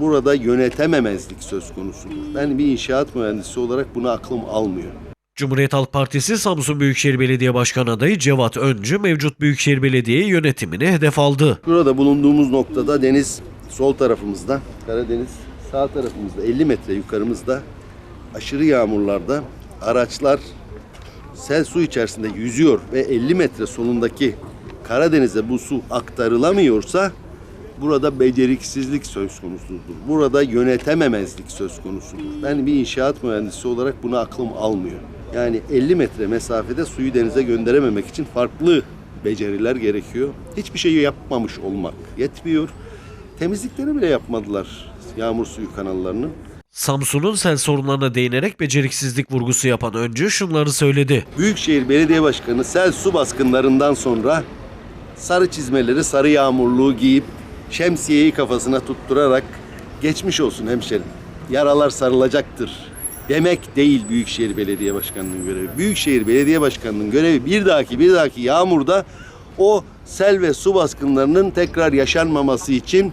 Burada yönetememezlik söz konusudur. Ben bir inşaat mühendisi olarak bunu aklım almıyor. Cumhuriyet Halk Partisi Samsun Büyükşehir Belediye Başkanı adayı Cevat Öncü mevcut Büyükşehir Belediye yönetimini hedef aldı. Burada bulunduğumuz noktada deniz sol tarafımızda, Karadeniz sağ tarafımızda 50 metre yukarımızda aşırı yağmurlarda araçlar sel su içerisinde yüzüyor ve 50 metre solundaki Karadeniz'e bu su aktarılamıyorsa burada beceriksizlik söz konusudur. Burada yönetememezlik söz konusudur. Ben bir inşaat mühendisi olarak bunu aklım almıyor. Yani 50 metre mesafede suyu denize gönderememek için farklı beceriler gerekiyor. Hiçbir şeyi yapmamış olmak yetmiyor. Temizlikleri bile yapmadılar yağmur suyu kanallarının. Samsun'un sel sorunlarına değinerek beceriksizlik vurgusu yapan Öncü şunları söyledi. Büyükşehir Belediye Başkanı sel su baskınlarından sonra sarı çizmeleri, sarı yağmurluğu giyip şemsiyeyi kafasına tutturarak geçmiş olsun hemşerim. Yaralar sarılacaktır. Demek değil Büyükşehir Belediye Başkanı'nın görevi. Büyükşehir Belediye Başkanı'nın görevi bir dahaki bir dahaki yağmurda o sel ve su baskınlarının tekrar yaşanmaması için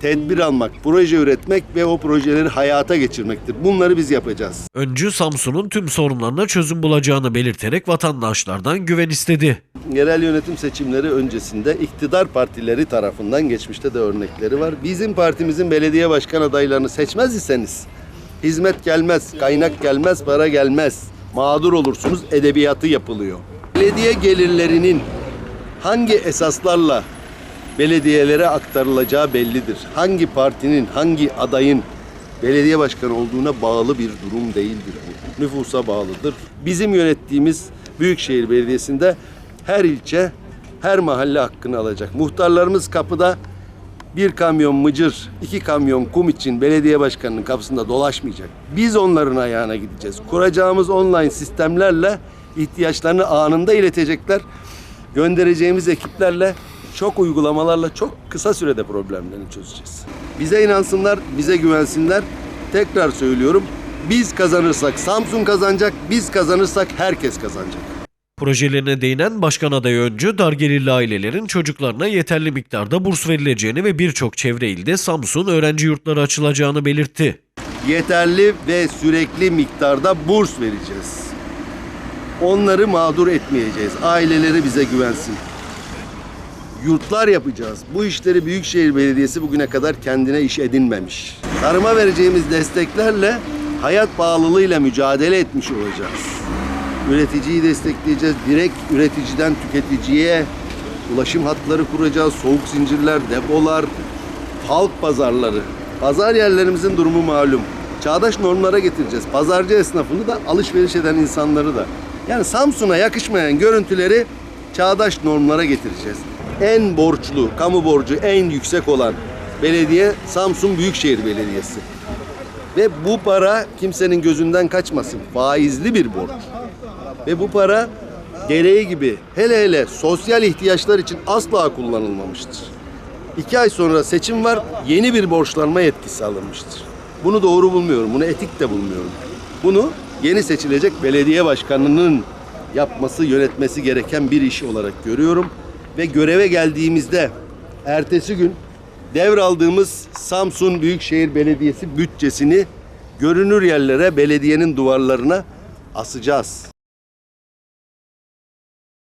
tedbir almak, proje üretmek ve o projeleri hayata geçirmektir. Bunları biz yapacağız. Öncü Samsun'un tüm sorunlarına çözüm bulacağını belirterek vatandaşlardan güven istedi. Yerel yönetim seçimleri öncesinde iktidar partileri tarafından geçmişte de örnekleri var. Bizim partimizin belediye başkan adaylarını seçmez iseniz hizmet gelmez, kaynak gelmez, para gelmez. Mağdur olursunuz edebiyatı yapılıyor. Belediye gelirlerinin hangi esaslarla belediyelere aktarılacağı bellidir. Hangi partinin, hangi adayın belediye başkanı olduğuna bağlı bir durum değildir bu. Nüfusa bağlıdır. Bizim yönettiğimiz Büyükşehir Belediyesi'nde her ilçe, her mahalle hakkını alacak. Muhtarlarımız kapıda bir kamyon mıcır, iki kamyon kum için belediye başkanının kapısında dolaşmayacak. Biz onların ayağına gideceğiz. Kuracağımız online sistemlerle ihtiyaçlarını anında iletecekler. Göndereceğimiz ekiplerle çok uygulamalarla çok kısa sürede problemlerini çözeceğiz. Bize inansınlar, bize güvensinler. Tekrar söylüyorum. Biz kazanırsak Samsun kazanacak, biz kazanırsak herkes kazanacak. Projelerine değinen başkan adayı Öncü, dar gelirli ailelerin çocuklarına yeterli miktarda burs verileceğini ve birçok çevre ilde Samsun öğrenci yurtları açılacağını belirtti. yeterli ve sürekli miktarda burs vereceğiz. Onları mağdur etmeyeceğiz. Aileleri bize güvensin. Yurtlar yapacağız. Bu işleri Büyükşehir Belediyesi bugüne kadar kendine iş edinmemiş. Tarıma vereceğimiz desteklerle hayat pahalılığıyla mücadele etmiş olacağız. Üreticiyi destekleyeceğiz. Direkt üreticiden tüketiciye ulaşım hatları kuracağız. Soğuk zincirler, depolar, halk pazarları. Pazar yerlerimizin durumu malum. Çağdaş normlara getireceğiz. Pazarcı esnafını da alışveriş eden insanları da. Yani Samsun'a yakışmayan görüntüleri çağdaş normlara getireceğiz. En borçlu, kamu borcu en yüksek olan belediye Samsun Büyükşehir Belediyesi. Ve bu para kimsenin gözünden kaçmasın. Faizli bir borç. Ve bu para gereği gibi hele hele sosyal ihtiyaçlar için asla kullanılmamıştır. İki ay sonra seçim var, yeni bir borçlanma yetkisi alınmıştır. Bunu doğru bulmuyorum, bunu etik de bulmuyorum. Bunu yeni seçilecek belediye başkanının yapması, yönetmesi gereken bir iş olarak görüyorum. Ve göreve geldiğimizde ertesi gün devraldığımız Samsun Büyükşehir Belediyesi bütçesini görünür yerlere, belediyenin duvarlarına asacağız.